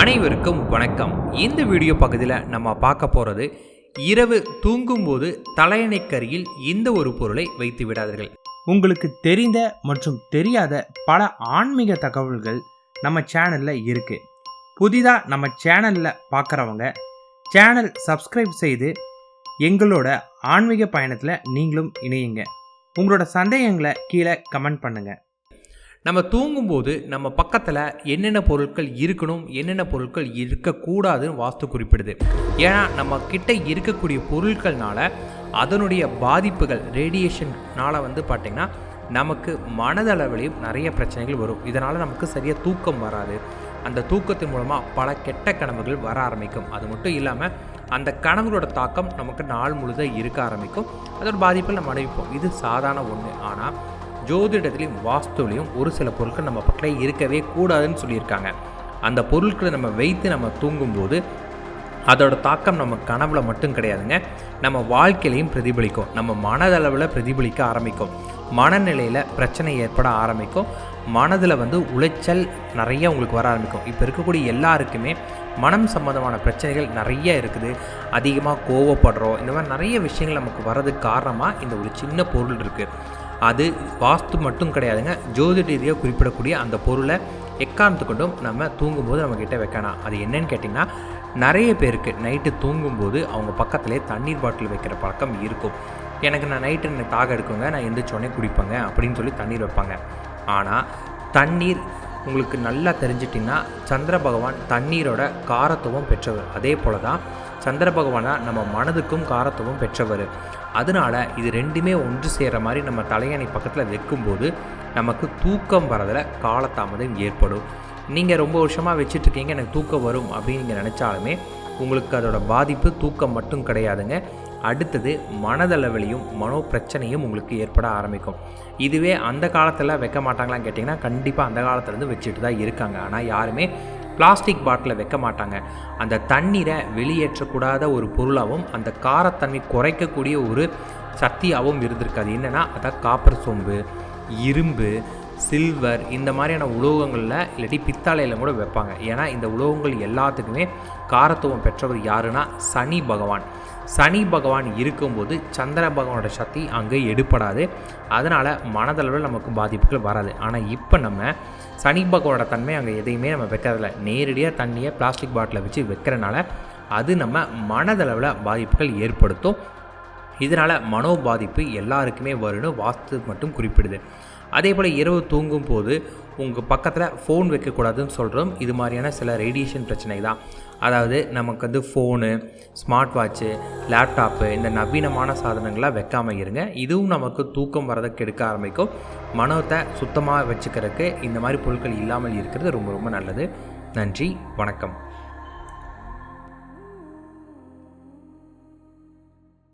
அனைவருக்கும் வணக்கம். இந்த வீடியோ பகுதியில் நம்ம பார்க்க போகிறது இரவு தூங்கும்போது தலையணைக்கரியில் இந்த ஒரு பொருளை வைத்து விடாதீர்கள். உங்களுக்கு தெரிந்த மற்றும் தெரியாத பல ஆன்மீக தகவல்கள் நம்ம சேனலில் இருக்குது புதிதாக நம்ம சேனலில் பார்க்குறவங்க சேனல் சப்ஸ்கிரைப் செய்து எங்களோட ஆன்மீக பயணத்தில் நீங்களும் இணையுங்க. உங்களோட சந்தேகங்களை கீழே கமெண்ட் பண்ணுங்கள் நம்ம தூங்கும்போது நம்ம பக்கத்தில் என்னென்ன பொருட்கள் இருக்கணும் என்னென்ன பொருட்கள் இருக்கக்கூடாதுன்னு வாஸ்து குறிப்பிடுது. ஏன்னா நம்ம கிட்ட இருக்கக்கூடிய பொருட்கள்னால அதனுடைய பாதிப்புகள் ரேடியேஷன்னால் வந்து பார்த்திங்கன்னா நமக்கு மனதளவிலையும் நிறைய பிரச்சனைகள் வரும். இதனால் நமக்கு சரியாக தூக்கம் வராது. அந்த தூக்கத்தின் மூலமாக பல கெட்ட கனவுகள் வர ஆரம்பிக்கும். அது மட்டும் இல்லாமல் அந்த கனவுகளோட தாக்கம் நமக்கு நாள் முழுதாக இருக்க ஆரம்பிக்கும். அதோட பாதிப்பில் நம்ம அனுபவிப்போம். இது சாதாரண ஒன்று ஆனால் ஜோதிடத்துலேயும் வாஸ்துவிலையும் ஒரு சில பொருட்கள் நம்ம பக்கத்தில் இருக்கவே கூடாதுன்னு சொல்லியிருக்காங்க. அந்த பொருட்களை நம்ம வைத்து நம்ம தூங்கும்போது அதோட தாக்கம் நம்ம கனவுல மட்டும் கிடையாதுங்க. நம்ம வாழ்க்கையிலையும் பிரதிபலிக்கும். நம்ம மனதளவில் பிரதிபலிக்க ஆரம்பிக்கும். மனநிலையில் பிரச்சனை ஏற்பட ஆரம்பிக்கும். மனதில் வந்து உளைச்சல் நிறைய உங்களுக்கு வர ஆரம்பிக்கும். இப்போ இருக்கக்கூடிய எல்லாருக்குமே மனம் சம்மந்தமான பிரச்சனைகள் நிறைய இருக்குது. அதிகமாக கோவப்படுறோம். இந்த மாதிரி நிறைய விஷயங்கள் நமக்கு வர்றதுக்கு காரணமாக இந்த ஒரு சின்ன பொருள் இருக்குது அது வாஸ்து மட்டும் கிடையாதுங்க. ஜோதிட ரீதியாக குறிப்பிடக்கூடிய அந்த பொருளை எக்காரணத்து கொண்டும் நம்ம தூங்கும்போது நம்மக்கிட்ட வைக்கணும் அது என்னன்னு கேட்டிங்கன்னா நிறைய பேருக்கு நைட்டு தூங்கும்போது அவங்க பக்கத்துலேயே தண்ணீர் பாட்டில் வைக்கிற பழக்கம் இருக்கும். எனக்கு நான் நைட்டு எனக்கு தாக எடுக்குங்க நான் எந்திரிச்சோடனே குடிப்பேங்க அப்படின்னு சொல்லி தண்ணீர் வைப்பாங்க. ஆனால் தண்ணீர் உங்களுக்கு நல்லா தெரிஞ்சிட்டிங்கன்னா சந்திர பகவான் தண்ணீரோட காரத்துவம் பெற்றவர். அதே போல தான் சந்திர பகவானா நம்ம மனதுக்கும் காரத்துவம் பெற்றவர். அதனால இது ரெண்டுமே ஒன்று சேர்கிற மாதிரி நம்ம தலையணை பக்கத்தில் வைக்கும்போது நமக்கு தூக்கம் வரதில் காலதாமதம் ஏற்படும். நீங்கள் ரொம்ப வருஷமாக வச்சுட்ருக்கீங்க எனக்கு தூக்கம் வரும் அப்படின்னு நீங்கள் நினச்சாலுமே உங்களுக்கு அதோட பாதிப்பு தூக்கம் மட்டும் கிடையாதுங்க. அடுத்தது மனதளவிலையும் மனோ பிரச்சனையும் உங்களுக்கு ஏற்பட ஆரம்பிக்கும். இதுவே அந்த காலத்தில் வைக்க மாட்டாங்களான்னு கேட்டிங்கன்னா கண்டிப்பாக அந்த காலத்துலேருந்து வச்சுட்டு தான் இருக்காங்க. ஆனால் யாருமே பிளாஸ்டிக் பாட்டிலை வைக்க மாட்டாங்க. அந்த தண்ணீரை வெளியேற்றக்கூடாத ஒரு பொருளாகவும் அந்த காரத்தன்மை குறைக்கக்கூடிய ஒரு சக்தியாகவும் இருந்திருக்காது என்னென்னா அதான் காப்பர் சோம்பு இரும்பு சில்வர் இந்த மாதிரியான உலோகங்களில் இல்லாட்டி பித்தாளையில் கூட வைப்பாங்க. ஏன்னா இந்த உலோகங்கள் எல்லாத்துக்குமே காரத்துவம் பெற்றவர் யாருன்னா சனி பகவான். சனி பகவான் இருக்கும்போது சந்திர பகவானோட சக்தி அங்கே எடுப்படாது அதனால் மனதளவில் நமக்கு பாதிப்புகள் வராது. ஆனால் இப்போ நம்ம சனி பகவானோட தன்மை அங்கே எதையுமே நம்ம வைக்கிறதில்ல நேரடியாக தண்ணியை பிளாஸ்டிக் பாட்டிலை வச்சு வைக்கிறனால அது நம்ம மனதளவில் பாதிப்புகள் ஏற்படுத்தும். இதனால் மனோ பாதிப்பு எல்லாருக்குமே வரும்னு வாஸ்து மட்டும் குறிப்பிடுது. அதே போல் இரவு தூங்கும் போது உங்கள் பக்கத்தில் ஃபோன் வைக்கக்கூடாதுன்னு சொல்கிறோம் இது மாதிரியான சில ரேடியேஷன் பிரச்சனை தான் அதாவது நமக்கு வந்து ஃபோனு ஸ்மார்ட் வாட்ச்சு லேப்டாப்பு இந்த நவீனமான சாதனங்களாக வைக்காமல் இருங்க. இதுவும் நமக்கு தூக்கம் வரதை கெடுக்க ஆரம்பிக்கும். மனத்தை சுத்தமாக வச்சுக்கிறதுக்கு இந்த மாதிரி பொருட்கள் இல்லாமல் இருக்கிறது ரொம்ப ரொம்ப நல்லது. நன்றி வணக்கம்.